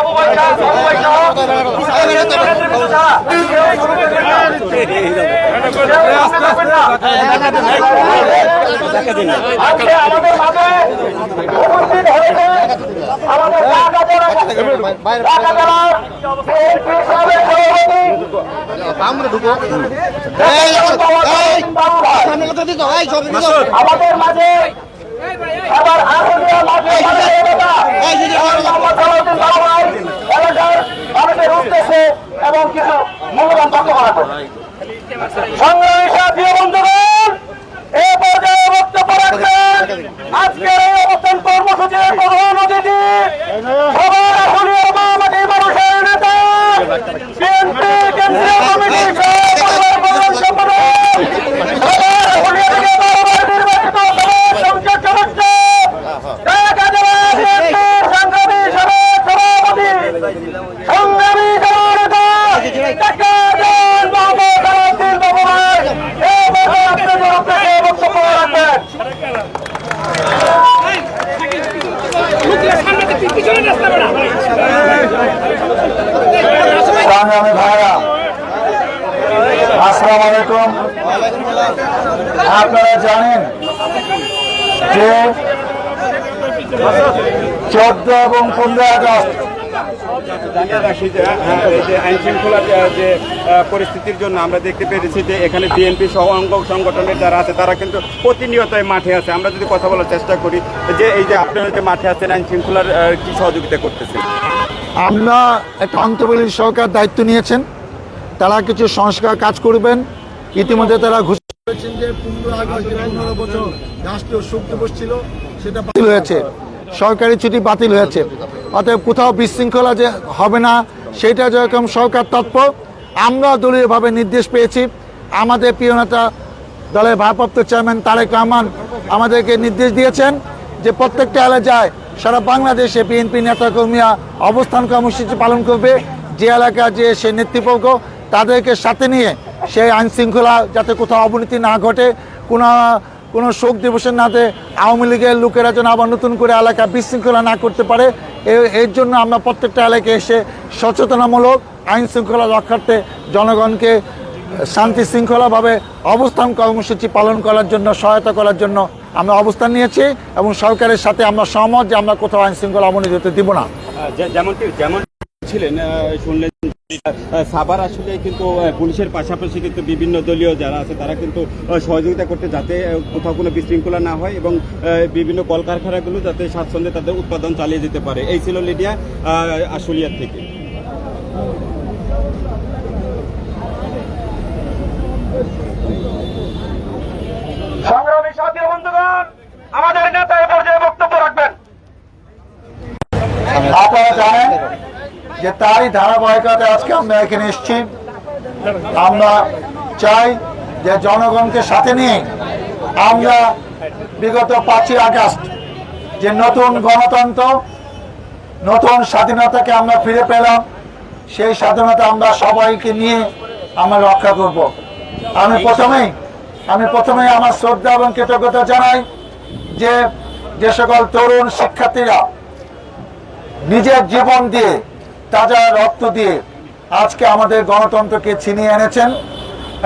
জানালা করেছে ওই জানালা- আজকে আমাদের মাঝে উপস্থিত হয়েছে আমাদের ঢাকা জেলা ঢাকা জেলার বিএনপি সাবেক সভাপতি আমাদের মাঝে আবার মোহাম্মদ সালাউদ্দিন এলাকার মানুষের এবং কিছু মূল্যবান বক্তব্য রাখবেন সংগ্রামী সাথী বন্ধুগণ, এ পর্যায়ে অবস্থান কর্মসূচির প্রধান অতিথি আসনীয় মামাটি মানুষের নেতা বিএনপি কেন্দ্রীয় কমিটির সহ-পরিবার সম্পাদক সবার আসনীয় থেকে বারবার নির্বাচিত সমাজ সংসদ সদস্য ঢাকা জেলা বিএনপির সংগ্রামী সাবেক সভাপতি সংগ্রামী জননেতা ঢাকা জেলা মোহাম্মদ সালাউদ্দিন বাবু ভাই এই বছর আপনাদের উদ্দেশ্যে বক্তব্য রাখবেন সংগ্রামী ভাইরা, আসসালামু আলাইকুম। আপনারা জানেন যে চোদ্দ এবং পনেরো আগস্ট আইন শৃঙ্খলার যে- পরিস্থিতির জন্য আমরা দেখতে পেরেছি যে এখানে সংগঠনের যারা আছে, তারা কিন্তু মাঠে আছে। আমরা যদি কথা বলার চেষ্টা করি যে এই যে আপনারা যে মাঠে আছেন আইন শৃঙ্খলার কি সহযোগিতা করতেছেন? আমরা একটা অন্তর্বর্তী সরকার দায়িত্ব নিয়েছেন। তারা কিছু সংস্কার কাজ করবেন। ইতিমধ্যে তারা ঘোষণা করেছেন যে পনেরো আগস্ট পনেরো বছর রাষ্ট্রীয় শোক দিবস ছিল, সেটা বাতিল হয়েছে। সরকারি ছুটি বাতিল হয়েছে। অতএব কোথাও বিশৃঙ্খলা যে হবে না, সেটা যেরকম সরকার তৎপর, আমরা দলীয়ভাবে নির্দেশ পেয়েছি। আমাদের প্রিয় নেতা দলের ভারপ্রাপ্ত চেয়ারম্যান তারেক রহমান আমাদেরকে নির্দেশ দিয়েছেন যে প্রত্যেকটা এলাকায় সারা বাংলাদেশে বিএনপি নেতাকর্মীরা অবস্থান কর্মসূচি পালন করবে। যে এলাকা যে সে নেতৃবর্গ, তাদেরকে সাথে নিয়ে সেই আইন শৃঙ্খলা যাতে কোথাও অবনতি না ঘটে, কোনো কোনো শোক দিবসের নাতে আওয়ামী লীগের লোকেরা যেন আবার নতুন করে এলাকা বিশৃঙ্খলা না করতে পারে এর জন্য আমরা প্রত্যেকটা এলাকায় এসে সচেতনামূলক আইন শৃঙ্খলা রক্ষার্থে জনগণকে শান্তি শৃঙ্খলাভাবে অবস্থান কর্মসূচি পালন করার জন্য, সহায়তা করার জন্য আমরা অবস্থান নিয়েছি এবং সরকারের সাথে আমরা সহমত যে আমরা কোথাও আইন শৃঙ্খলা অবনতি হতে দিব না। যেমনটি যেমন ছিলেন শুনলেন সাভার আসলে কিন্তু পুলিশের পাশাপাশি কিন্তু বিভিন্ন দলীয় যারা আছে, তারা কিন্তু সহযোগিতা করতে যাতে কোথাও কোনো বিশৃঙ্খলা না হয় এবং বিভিন্ন কলকারখানাগুলো যাতে স্বাচ্ছন্দ্যে তাদের উৎপাদন চালিয়ে যেতে পারে। এই ছিল লিডিয়া আশুলিয়ার থেকে সংগ্রামী সাথী বন্ধুগণ আমাদের নেতা এ পর্যায়ে বক্তব্য রাখবেন আপনারা জানেন যে তারই ধারাবাহিকতায় আজকে আমরা এখানে এসেছি। আমরা চাই যে জনগণকে সাথে নিয়ে আমরা বিগত পাঁচই আগস্ট যে নতুন গণতন্ত্র, নতুন স্বাধীনতাকে আমরা ফিরে পেলাম, সেই স্বাধীনতা আমরা সবাইকে নিয়ে আমরা রক্ষা করব। আমি প্রথমেই আমি প্রথমেই আমার শ্রদ্ধা এবং কৃতজ্ঞতা জানাই যে যে সকল তরুণ শিক্ষার্থীরা নিজের জীবন দিয়ে, তাজা রক্ত দিয়ে আজকে আমাদের গণতন্ত্রকে ছিনিয়ে এনেছেন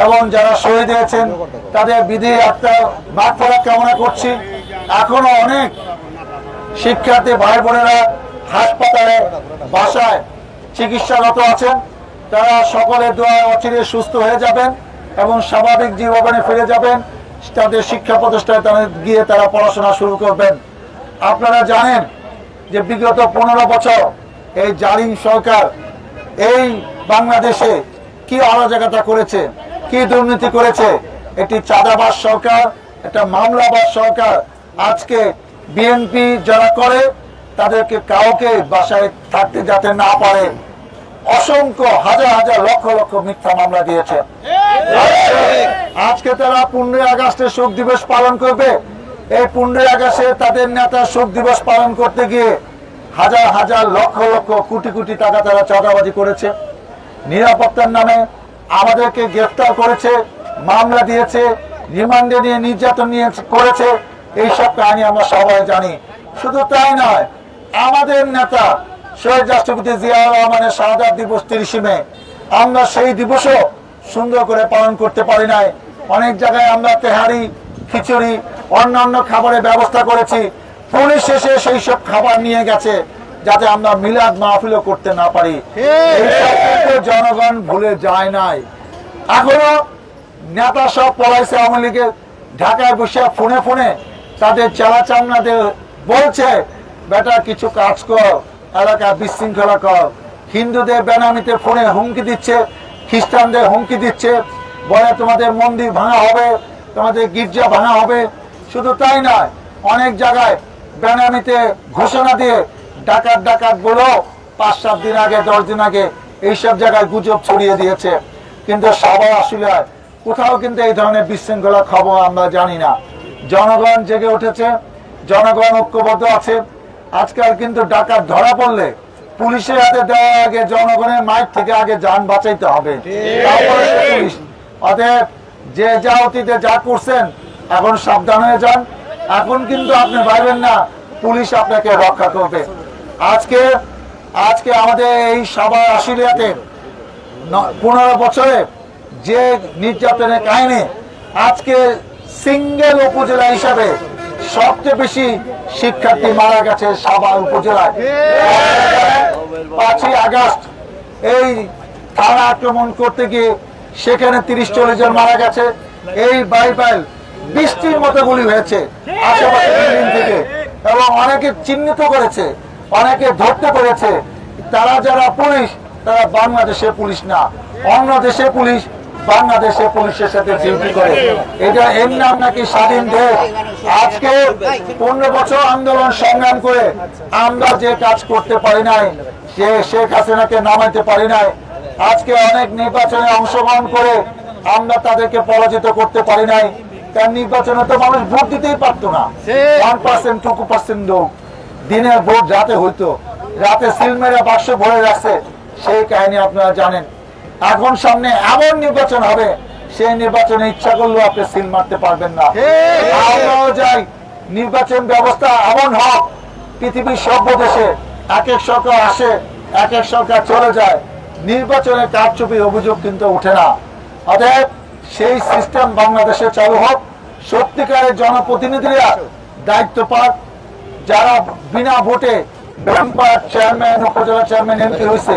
এবং যারা শহীদ হয়েছেন, তাদের বিধি একটা মাঠফেরা কামনা করছি। এখনও অনেক শিক্ষার্থী ভাই বোনেরা হাসপাতালে বাসায় চিকিৎসারত আছেন। তারা সকলের দোয়া অচিরে সুস্থ হয়ে যাবেন এবং স্বাভাবিক জীবনে ফিরে যাবেন। তাদের শিক্ষা প্রতিষ্ঠানে তারা গিয়ে তারা পড়াশোনা শুরু করবেন। আপনারা জানেন যে বিগত পনেরো বছর এই জালিম সরকার এই বাংলাদেশে কি অরাজকতা করেছে, কি দুর্নীতি করেছে এটি চাঁদাবাস সরকার, একটা মামলাবাজ সরকার আজকে বিএনপি যারা করে, তাদেরকে কাউকে বাসায় থাকতে যাতে না পারে। অসংখ্য হাজার হাজার লক্ষ লক্ষ মিথ্যা মামলা দিয়েছে। আজকে তারা পনেরোই আগস্টে শোক দিবস পালন করবে। এই পনেরোই আগস্টে তাদের নেতা শোক দিবস পালন করতে গিয়ে হাজার হাজার লক্ষ লক্ষ কোটি কোটি টাকা তারা চাঁদাবাজি করেছে। নিরাপত্তার নামে আমাদেরকে গ্রেফতার করেছে, মামলা দিয়েছে, রিমান্ডে নিয়ে নির্যাতন নিয়ে করেছে, এইসব কাহিনী আমরা সবাই জানি। শুধু তাই নয়, আমাদের নেতা শহীদ রাষ্ট্রপতি জিয়াউর রহমানের শাহাদ দিবস তিরিশে মে, আমরা সেই দিবসও সুন্দর করে পালন করতে পারি নাই। অনেক জায়গায় আমরা তেহারি খিচুড়ি অন্যান্য খাবারের ব্যবস্থা করেছি। পুলিশ এসে সেই সব খাবার নিয়ে গেছে যাতে আমরা মিলাদ মাহফিলও করতে না পারি। জনগণ ভুলে যায় নাই। এখনও নেতা সব পড়াইছে আওয়ামী লীগের ঢাকায় বসে ফোনে ফোনে তাদের চালা চামড়াদের বলছে বেটা কিছু কাজ কর এলাকা বিশৃঙ্খলা কর। হিন্দুদের বেনামিতে ফোনে হুমকি দিচ্ছে খ্রিস্টানদের হুমকি দিচ্ছে বলে তোমাদের মন্দির ভাঙা হবে। তোমাদের গির্জা ভাঙা হবে। শুধু তাই নয়, অনেক জায়গায় বেনামিতে ঘোষণা দিয়ে ডাকাত ডাকাত বলো পাঁচ সাত দিন আগে, দশ দিন আগে এইসব জায়গায় গুজব ছড়িয়ে দিয়েছে। কিন্তু সবাই আসলে কোথাও কিন্তু এই ধরনের বিশৃঙ্খলা খবর আমরা জানি না। জনগণ জেগে উঠেছে, জনগণ ঐক্যবদ্ধ আছে। আজকাল কিন্তু ডাকাত ধরা পড়লে পুলিশের হাতে দেওয়ার আগে জনগণের মাইক থেকে আগে যান বাঁচাইতে হবে। অতএব যে যা অতীতে যা করছেন, এখন সাবধান হয়ে যান। এখন কিন্তু আপনি ভাববেন না, পুলিশ আপনাকে রক্ষা করবে। আজকে আজকে আমাদের এই সভা আশুলিয়াতে পনেরো বছরে যে নির্যাতনের কাহিনী, আজকে সিঙ্গেল উপজেলা হিসাবে সবচেয়ে বেশি শিক্ষার্থী মারা গেছে সাভার উপজেলায়। পাঁচই আগস্ট এই থানা আক্রমণ করতে গিয়ে সেখানে তিরিশ চল্লিশ জন মারা গেছে। এই বাইপাইল বৃষ্টির মতো গুলি হয়েছে আশেপাশে থেকে। এবং অনেকে চিহ্নিত করেছে, অনেকে ধরতে পেরেছে। তারা যারা পুলিশ, তারা বাংলাদেশের পুলিশ না। অন্য দেশের পুলিশ বাংলাদেশের পুলিশের সাথে ডিউটি করে। এটা এর নাম নাকি স্বাধীন দেশ? আজকে পনেরো বছর আন্দোলন সংগ্রাম করে আমরা যে কাজ করতে পারি নাই যে শেখ হাসিনাকে নামাইতে পারি নাই আজকে অনেক নির্বাচনে অংশগ্রহণ করে আমরা তাদেরকে পরাজিত করতে পারি নাই। তার নির্বাচনে তো মানুষ ভোট দিতেই পারতো না। ওয়ান পার্সেন্ট টু পার্সেন্ট লোক দিনের ভোট রাতে হইতো। রাতে সিল মেরে বাক্স ভরে রাখছে। সেই কাহিনী আপনারা জানেন। এখন সামনে এমন নির্বাচন হবে সেই নির্বাচনে ইচ্ছা করলেও আপনি সিল মারতে পারবেন না। আমরাও যাই। নির্বাচন ব্যবস্থা এমন হোক পৃথিবীর সভ্য দেশে এক এক সরকার আসে এক এক সরকার চলে যায়। নির্বাচনে কারচুপির অভিযোগ কিন্তু ওঠে না। অতএব সেই সিস্টেম বাংলাদেশে চালু হোক। সত্যিকারের জনপ্রতিনিধিরা দায়িত্ব পাক। যারা বিনা ভোটে মেম্বার চেয়ারম্যান, উপজেলা চেয়ারম্যান এমপি হয়েছে,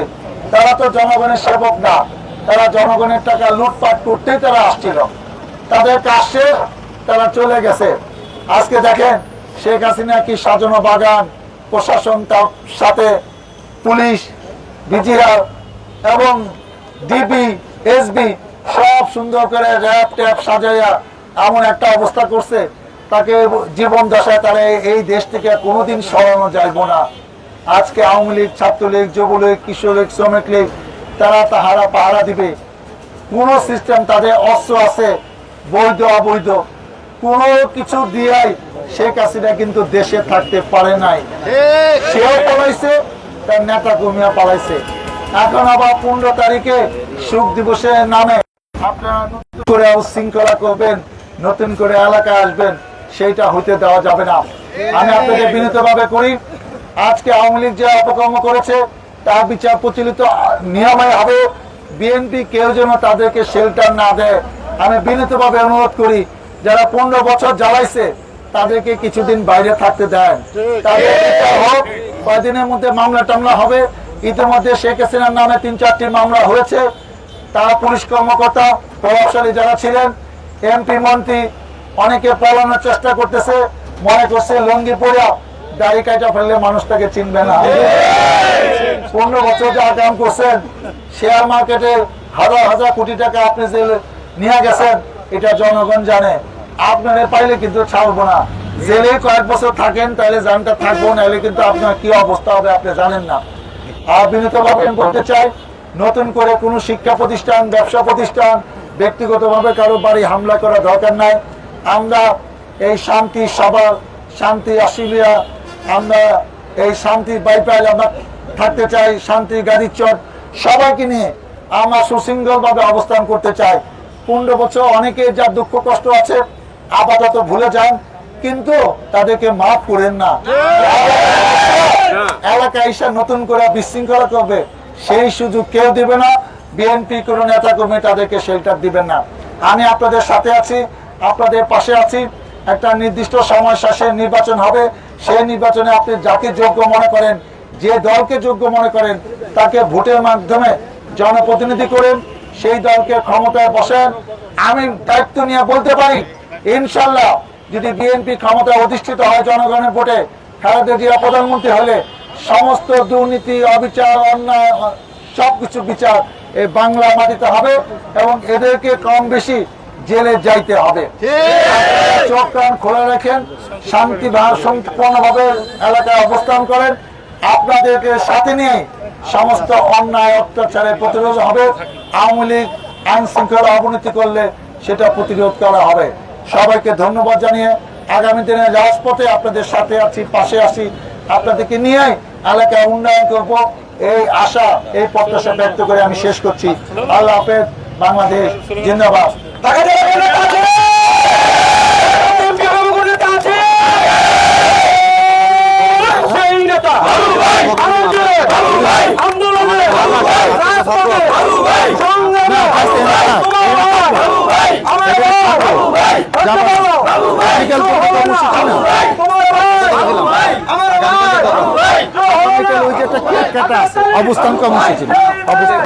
তারা তো জনগণের সেবক না। তারা জনগণের টাকা লুটপাট করতেই তারা আসছিল। তাদের কাজ শেষ, তারা চলে গেছে। আজকে দেখেন শেখ হাসিনা কি সাজানো বাগান, প্রশাসন তার সাথে, পুলিশ বিজিআর এবং ডিবি এসবি সব সুন্দর করে র্যাপ ট্যাপ সাজাইয়া এমন একটা অবস্থা করছে তাকে জীবন দশায় তারা এই- দেশ থেকে কোনোদিন সরানো যাইব না। আজকে আওয়ামী লীগ ছাত্রলীগ যুবলীগ কিশোর লীগ শ্রমিক লীগ তারা তাহারা পাহারা দিবে। কোন সিস্টেম তাদের অস্ত্র আছে বৈধ অবৈধ কোন কিছু দিয়াই শেখ হাসিনা কিন্তু দেশে থাকতে পারে নাই। সেও পালাইছে তার নেতা কর্মীরা পালাইছে। এখন আবার পনেরো তারিখে সুখ দিবসের নামে আপনারা নতুন করে শৃঙ্খলা করবেন, নতুন করে এলাকায় আসবেন, সেইটা হইতে দেওয়া যাবে না। আমি আপনাকে বিনীত ভাবে করি, আজকে আওয়ামী লীগ যে অপকর্ম করেছে, তার বিচার প্রচলিত নিয়মে হবে। বিএনপি কেউ যেন তাদেরকে শেল্টার না দেয়। আমি বিনীত ভাবে অনুরোধ করি, যারা পনেরো বছর জ্বালাইছে, তাদেরকে কিছুদিন বাইরে থাকতে দেন। তাদের হোক, কয়দিনের মধ্যে মামলা টামলা হবে ইতিমধ্যে শেখ হাসিনার নামে তিন চারটি মামলা হয়েছে। তারা পুলিশ কর্মকর্তা, প্রভাবশালী যারা ছিলেন, এমপি, মন্ত্রী, অনেকে পালানোর চেষ্টা করতেছে। মনে করছে লঙ্গি পড়া দাড়ি কাটা ফেললে মানুষ তাকে চিনবে না। পনেরো বছর যা কাম করছেন শেয়ার মার্কেটে হাজার হাজার কোটি টাকা আপনি যে নিয়ে গেছেন, এটা জনগণ জানে। আপনারা পাইলে কিন্তু ছাড়বো না। জেলে কয়েক বছর থাকেন, তাহলে জানটা থাকব, নাহলে কিন্তু আপনার কি অবস্থা হবে আপনি জানেন না। বিনীতভাবে আমি বলতে চাই নতুন করে কোনো শিক্ষা প্রতিষ্ঠান, ব্যবসা প্রতিষ্ঠান, ব্যক্তিগতভাবে কারও বাড়ি হামলা করা দরকার নাই। আমরা এই শান্তি সভা, শান্তি অস্ট্রেলিয়া আমরা এই শান্তি বাইপাইল আমরা থাকতে চাই, শান্তি গাড়ির চট সবাইকে নিয়ে আমরা সুশৃঙ্খলভাবে অবস্থান করতে চাই। পনেরো বছর অনেকে যার দুঃখ কষ্ট আছে, আপাতত ভুলে যান, কিন্তু তাদেরকে মাফ করেন না। এলাকা এসে নতুন করে বিশৃঙ্খলা করবে, সেই সুযোগ কেউ দিবে না। বিএনপি কোনো নেতা কর্মী তাদেরকে শেল্টার দিবেন না। আমি আপনাদের সাথে আছি, আপনাদের পাশে আছি। একটা নির্দিষ্ট সময় শেষে নির্বাচন হবে। সেই নির্বাচনে আপনি যাকে যোগ্য মনে করেন, যে দলকে যোগ্য মনে করেন, তাকে ভোটের মাধ্যমে জনপ্রতিনিধি করেন। সেই দলকে ক্ষমতায় বসেন। আমি দায়িত্ব নিয়ে বলতে পারি, ইনশাল্লাহ যদি বিএনপি ক্ষমতায় অধিষ্ঠিত হয় জনগণের ভোটে খালেদা প্রধানমন্ত্রী হলে, সমস্ত দুর্নীতি, অবিচার, অন্যায় সবকিছু বিচার এই বাংলা মাটিতে হবে এবং এদেরকে কম বেশি জেলে যাইতে হবে। চোখ কান খোলা রাখেন, শান্তি সম্পূর্ণভাবে এলাকায় অবস্থান করেন। আপনাদেরকে সাথে নিয়ে সমস্ত অন্যায়, অত্যাচারের প্রতিরোধ হবে। আওয়ামী লীগ আইন শৃঙ্খলা অবনতি করলে সেটা প্রতিরোধ করা হবে। সবাইকে ধন্যবাদ জানিয়ে আগামী দিনে রাজপথে আপনাদের সাথে আছি পাশে আছি। আপনাদেরকে নিয়ে এলাকায় উন্নয়ন করব। এই আশা এই প্রত্যাশা ব্যক্ত করে আমি শেষ করছি। আল্লাহ হাফেজ বাংলাদেশ জিন্দাবাদ। আন্দোলনে, মেডিকেল অবস্থান কর্মসূচি না। অবস্থান